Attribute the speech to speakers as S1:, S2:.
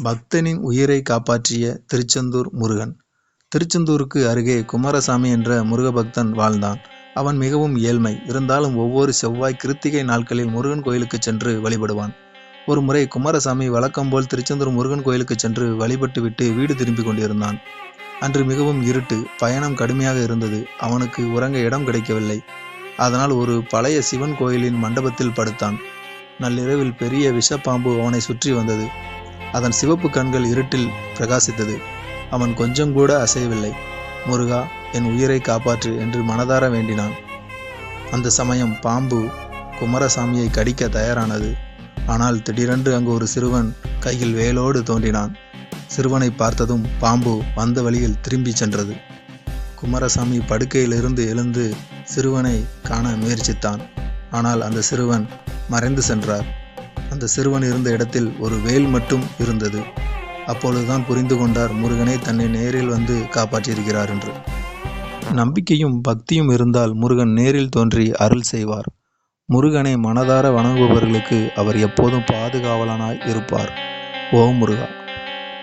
S1: பக்தனின் உயிரை காப்பாற்றிய திருச்செந்தூர் முருகன். திருச்செந்தூருக்கு அருகே குமாரசாமி என்ற முருக பக்தன் வாழ்ந்தான். அவன் மிகவும் ஏழ்மை. இருந்தாலும் ஒவ்வொரு செவ்வாய் கிருத்திகை நாட்களில் முருகன் கோயிலுக்கு சென்று வழிபடுவான். ஒரு முறை குமாரசாமி வழக்கம் போல் திருச்செந்தூர் முருகன் கோயிலுக்கு சென்று வழிபட்டுவிட்டு வீடு திரும்பிக் கொண்டிருந்தான். அன்று மிகவும் இருட்டு பயணம் கடுமையாக இருந்தது. அவனுக்கு உறங்க இடம் கிடைக்கவில்லை. அதனால் ஒரு பழைய சிவன் கோயிலின் மண்டபத்தில் படுத்தான். நள்ளிரவில் பெரிய விஷப்பாம்பு அவனை சுற்றி வந்தது. அதன் சிவப்பு கண்கள் இருட்டில் பிரகாசித்தது. அவன் கொஞ்சம் கூட அசையவில்லை. முருகா என் உயிரை காப்பாற்று என்று மனதார வேண்டினான். அந்த சமயம் பாம்பு குமாரசாமியை கடிக்க தயாரானது. ஆனால் திடீரென்று அங்கு ஒரு சிறுவன் கையில் வேலோடு தோன்றினான். சிறுவனை பார்த்ததும் பாம்பு வந்த வழியில் திரும்பி சென்றது. குமாரசாமி படுக்கையிலிருந்து எழுந்து சிறுவனை காண முயற்சித்தான். ஆனால் அந்த சிறுவன் மறைந்து சென்றார். அந்த சிறுவன் இருந்த இடத்தில் ஒரு வேல் மட்டும் இருந்தது. அப்பொழுதுதான் புரிந்து கொண்டார் முருகனை தன்னை நேரில் வந்து காப்பாற்றியிருக்கிறார் என்று. நம்பிக்கையும் பக்தியும் இருந்தால் முருகன் நேரில் தோன்றி அருள் செய்வார். முருகனை மனதார வணங்குபவர்களுக்கு அவர் எப்போதும் பாதுகாவலனாய் இருப்பார். ஓம் முருகா.